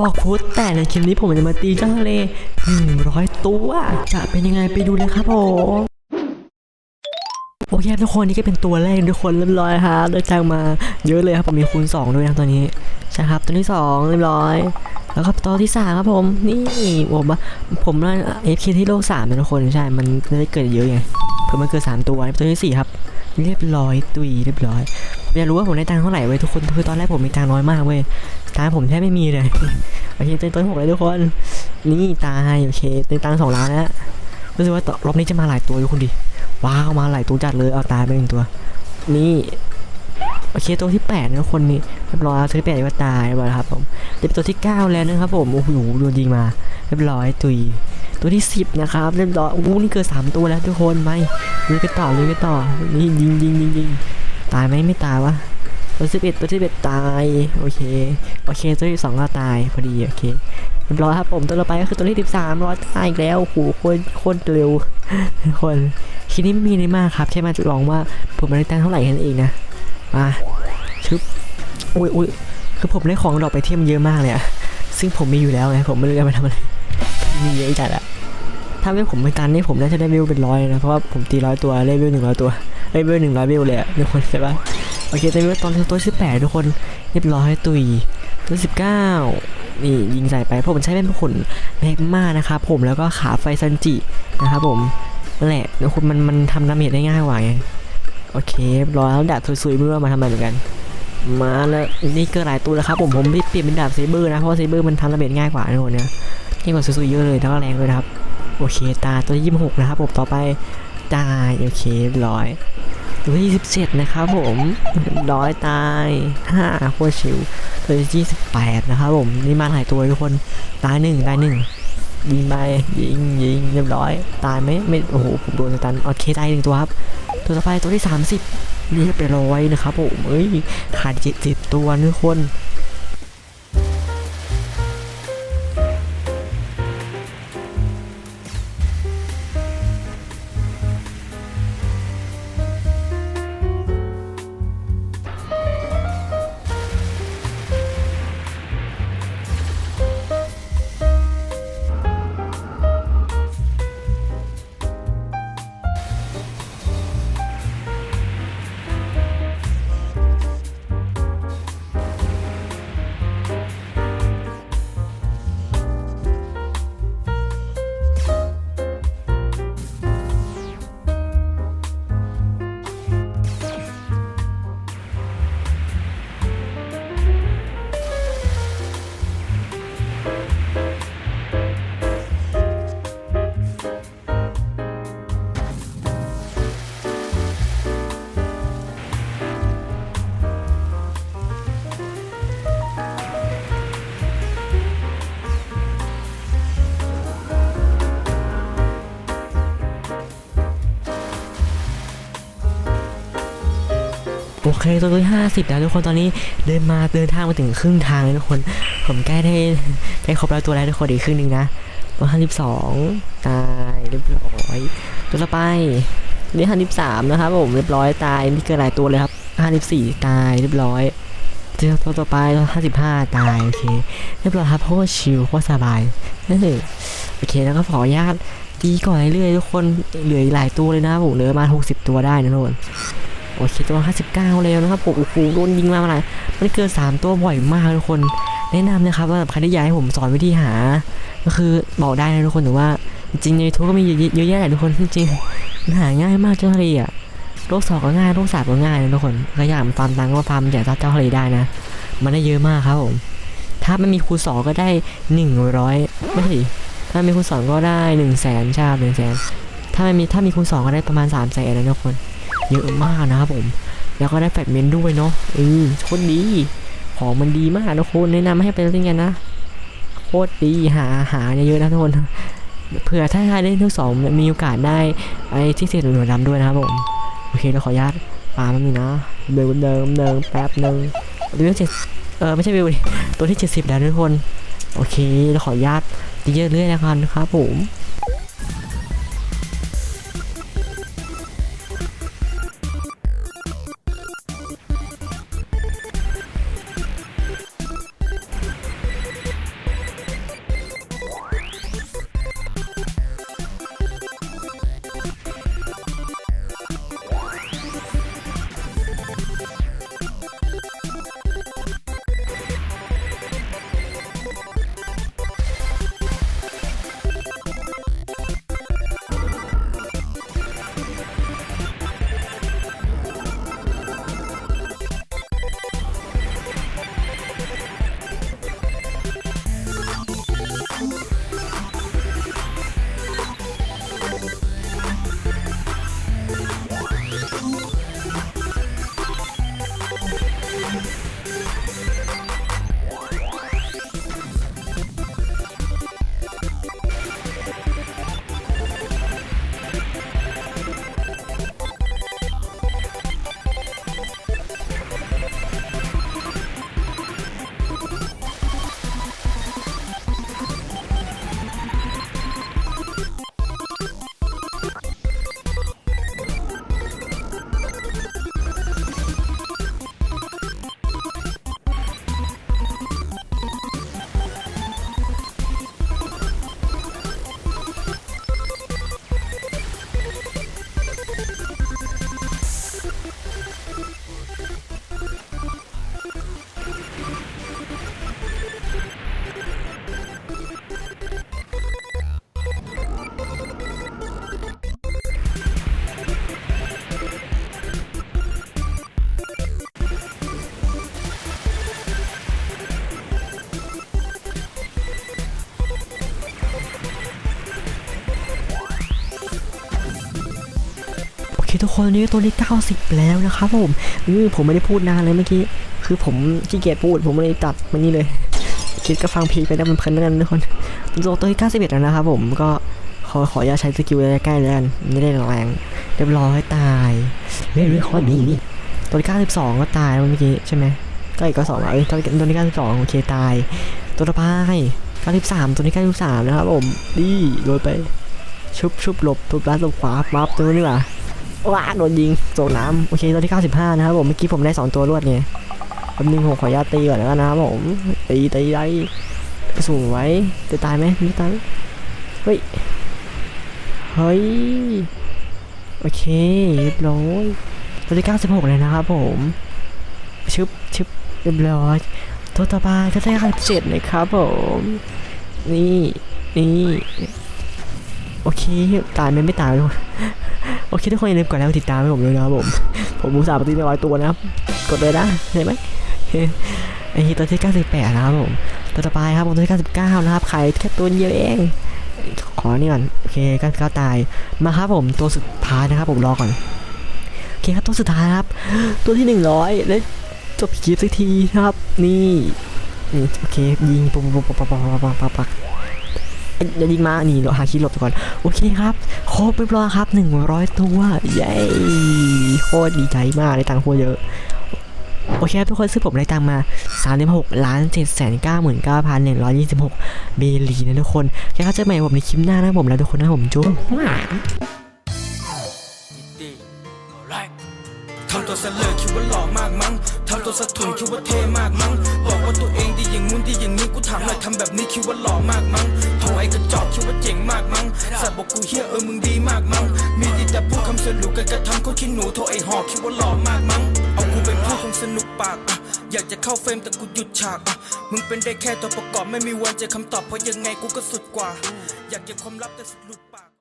บอกพุทแต่ในคลิปนี้ผมจะมาตีเจ้าทะเลหนึ่งร้อยตัว จะเป็นยังไงไปดูเลยครับผมโอเคทุกคนนี่ก็เป็นตัวแรกทุกคนเรียบร้อยครับได้จังมาเยอะเลยครับผมมีคูณ2ด้วยนะตัวนี้ใช่ครับตัวที่สองเรียบร้อย แล้วก็ตัวที่สามครับผมนี่ผมว่าผมว่าเอฟเคที่โลกสามนะทุกคนใช่มันได้เกิดเยอะไงเพิ่มมันเกิดสามตัวตัวที่สี่ครับ เรียบร้อยตุยเรียบร้อยผมอยากรู้ว่าผมได้ตังค์เท่าไหร่เว้ยทุกคนคือตอนแรกผมมีตังค์น้อยมากเว้ยตังค์ผมแทบไม่มีเลยโอเคเตัวตัวที่หกเลยทุกคนนี่ตายโอเคได้นตังค์สองล้านแล้วรู้สึกว่าต่อรอบนี้จะมาหลายตัวทุกคนดิว้าวมาหลายตัวจัดเลยเอาตายไปหนึ่งตัว นี่โอเคตัวที่แปดนะทุกคนนี่เรียบร้อยตัวที่แปดก็ตายไปแล้วครับผมเดี๋ยวเป็นตัวที่เก้าแล้วนะครับผมโอ้โหโดนยิงมา เรียบร้อยตุย ตัวที่สิบนะครับเรียบร้อยโอ้โหนี่เกิดสามตัวแล้วทุกคนไหมลุยกันต่อลุยกันต่อนี่ยิงยิงยิงยิงตายไหมไม่ตายวะตัวสิบเอ็ดตัวสิบเอ็ดตายโอเคโอเคตัวที่สองก็ตายพอดีโอเคเรียบร้อยครับผมตัวต่อไปก็คือตัวที่สิบสามร้อยตายอีกแล้วโอ้โหโคตรโคตรเร็วคนคิดนี้ไม่มีอะไรมากครับแค่มาลองว่าผมได้ตังเท่าไหร่แค่นั้นเองนะมาชึบอุ้ยอุ้ยคือผมได้ของดอกไปเทียมเยอะมากเลยอะซึ่งผมมีอยู่แล้วไงผมไม่รู้จะมาทำอะไรมีเยอะจัดอะ ถ้าเวลผมไม่ตันนี่ผมน่าจะได้เวเป็นร้อยนะเพราะว่าผมตีร้อยตัวได้เวลหนึ่งร้อยตัวได้เวลหนึ่งร้อยเวเลยอะทุกคนใช่ปะโอเคแต่เวลตอนตัวสิบแปดทุกคนเรียบร้อยตุยตัวสิบเก้านี่ยิงใส่ไปเพราะผมใช้เป็นผลแมกมานะครับผมแล้วก็ขาไฟซันจินะครับผมนั่นแหละทุกคนมันมันทำดาเมจได้ง่ายกว่าไงโอเคร้อยแล้วดาบซุยๆไม่รู้ว่ามาทำอะไรเหมือนกัน มาแล้วนี่เกิดหลายตัวแล้วครับผมผมไม่เปลี่ยนเป็นดาบเซเบอร์นะเพราะว่าเซเบอร์มันทำดาเมจง่ายกว่าทุกคนเนี่ยง่ายกว่าซุยๆเยอะเลยแล้วก็แรงด้วยนะครับ โอเคตาตัวที่26นะครับผมต่อไปตายโอเคร้อยตัวที่27นะครับผมร้อยตาย5โคชิวตัวที่28นะครับผมนี่มาหลายตัวทุกคนตายหนึ่งตายหนึ่งยิงไปยิงยิงเรียบร้อย ตายไหมไม่โอ้โหผมโดนสตันโอเคตายหนึ่งตัวครับ ตัวต่อไปตัวที่30เรียบร้อยนะครับผมเอ้ยขาด70ตัวทุกคน โอเคตัวที่ห้าสิบแล้วทุกคนตอนนี้เดินมาเดินทางมาถึงครึ่งทางเลยทุกคน ผมใกล้ได้ได้ครบแล้วตัวแล้วทุกคนอีกครึ่งหนึงนะตัวห้าสิบสองตายเรียบร้อยตัวต่อไปตัวที่ห้าสิบสามนะครับผมเรียบร้อยตายนี่เกิดหลายตัวเลยครับห้าสิบสี่ตายเรียบร้อยตัวตัวต่อไปตัวห้าสิบห้าตายโอเคเรียบร้อยครับเพรชิลโคตรสบายนั่นเองโอเคแล้วก็ขออนุญาตตีก่อนเรื่อยๆทุกคนเหลืออีกหลายตัวเลยนะผมเหลือมาหกสิบตัวได้นะทุกคน โอเคตัว59 แล้วนะครับผมโอ้โหโดนยิงมาเมื่อไรมันเกิด3ตัวบ่อยมากทุกคน แนะนำนะครับว่าใครที่อยากให้ผมสอนวิธีหา ก็คือบอกได้นะทุกคนแต่ว่าจริงในทูก็มีเยอะเยอะแยะแหละทุกคนจริงมันหาง่ายมากเจ้าทะเลอะโรคสองก็ง่ายโรคสามก็ง่ายนะทุกคนใครอยากฟาร์มตังค์ก็ฟาร์มจากเจ้าทะเลได้นะ มันได้เยอะมากครับผมถ้าไม่มีคูณสองก็ได้100ไม่ใช่ถ้ามีคูณสองก็ได้1 0 0 0 0แสนใช่หนึ่งแสนถ้าไม่มีถ้ามีคูณสองก็ได้ประมาณ3 0 0แสนนะทุกคน เยอะมากนะครับผม แล้วก็ได้แฟดเมนด้วยเนาะเออโคตรดีของมันดีมากนะคุณแนะนำให้ไปเล่นกันนะโคตรดีหาหาเยอะๆนะทุกคนเผื่อถ้าใครเล่นทั้งสองมีโอกาสได้ไอ้ที่เสียหน่วยดำด้วยนะครับผมโอเคเราขออนุญาตปามันมีนะเดิมเดิมเดิมแป๊บหนึ่งเรื่องเจ็ดเออไม่ใช่วิวดิตัวที่เจ็ดสิบแล้วทุกคน โอเคเราขออนุญาตตีเยอะเรื่อยๆแล้วกันนะครับผม Yeah. ทุกคนนี่ก็ตัวเลข90 แล้วนะครับผมเออผมไม่ได้พูดนานเลยเมื่อกี้ คือผมขี้เกียจพูด ผมเลยตัดมันนี่เลย คิดก็ฟังพีคไปได้มันเพลินแล้วกันทุกคนตัวตัวที่91แล้วนะครับผมก็ขอขออย่าตใช้สกิลใกล้ๆแล้วกันไม่ได้แรงเรียบร้อยตายเฮ้ยไม่ค่อยดีนี่ตัวที่92 ก็ตายเมื่อกี้ใช่ไหมก็อีกก็สองอะเอ้ยตัวตัวที่92โอเคตาย ตัวต่อไป93ตัวนี้93นะครับผมดีโดนไปชุบชุบหลบทุบร้านหลบขวามับตัวนี้ว่ะ ว้าโดนยิงโจน้ำโอเคตัวที่ 95 นะครับผมเมื่อกี้ผมได้ 2 ตัวรวดไงแป๊บนึงผมขออนุญาตตีก่อนแล้วนะครับผมตีตีได้สูงไว้จะตายไหมไม่ตายเฮ้ยเฮ้ยโอเคเรียบร้อยตัวที่ 96 เลยนะครับผมชึบชึบเรียบร้อยตัวต่อไปก็ได้97นะครับผมนี่นี่ โอเค ตายไหมไม่ตายทุกโอเคทุกคนอย่าลืมกดไลค์กดติดตามให้ผมด้วยนะครับผม ผมมูสาห์ปฏิบัติร้อยตัวนะครับ กดเลยนะเห็นไหมไอ้ตัวที่ 98 นะครับผม ตัวต่อไปครับผมตัวที่ 99 นะครับใครแค่ตัวเดียวเอง ขอนี่ก่อน โอเค 99 ตาย มาครับผมตัวสุดท้ายนะครับผมรอก่อน โอเคครับตัวสุดท้ายครับ ตัวที่ 100 และจบคลิปสักทีนะครับ นี่นี่โอเคยิงปุ๊บปุ๊บปุ๊บปุ๊บปุ๊บปุ๊บปุ๊บ ปุ๊บปุ๊บเอ้ยอย่ายิงมานี่เราหาคีย์หลบก่อนโอเคครับครบเรียบร้อยครับ 100 ตัวเย้โคตรดีใจมากได้ตังค์โคตรเยอะโอเคครับทุกคนซึ่งผมได้ตังค์มา 36ล้าน7 99,126 เบลีนะทุกคนแค่เขาใจใหม่ผมในคลิปหน้านะผมแล้วทุกคนนะผมจุ๊บทำตัวเสลอคิดว่าหล่อมากมั้ง ตัวสะทุนคิดว่าเท่มากมั้งบอกว่าตัวเองดีอย่างงู้นดีอย่างนี้กูถามหน่อยทำแบบนี้คิดว่าหล่อมากมั้งโถไอ้กระจอกคิดว่าเจ๋งมากมั้งสัตว์บอกกูเฮียเออมึงดีมากมั้งมีดีแต่พูดคำสรุปกันกระทำเขาขี้หนูโถไอ้หอกคิดว่าหล่อมากมั้งเอากูไปพูดคงสนุกปากอะอยากจะเข้าเฟรมแต่กูหยุดฉากอะมึงเป็นได้แค่ตัวประกอบไม่มีวันเจอคำตอบเพราะยังไงกูก็สุดกว่า อยากเก็บความลับแต่สุดหลุดปาก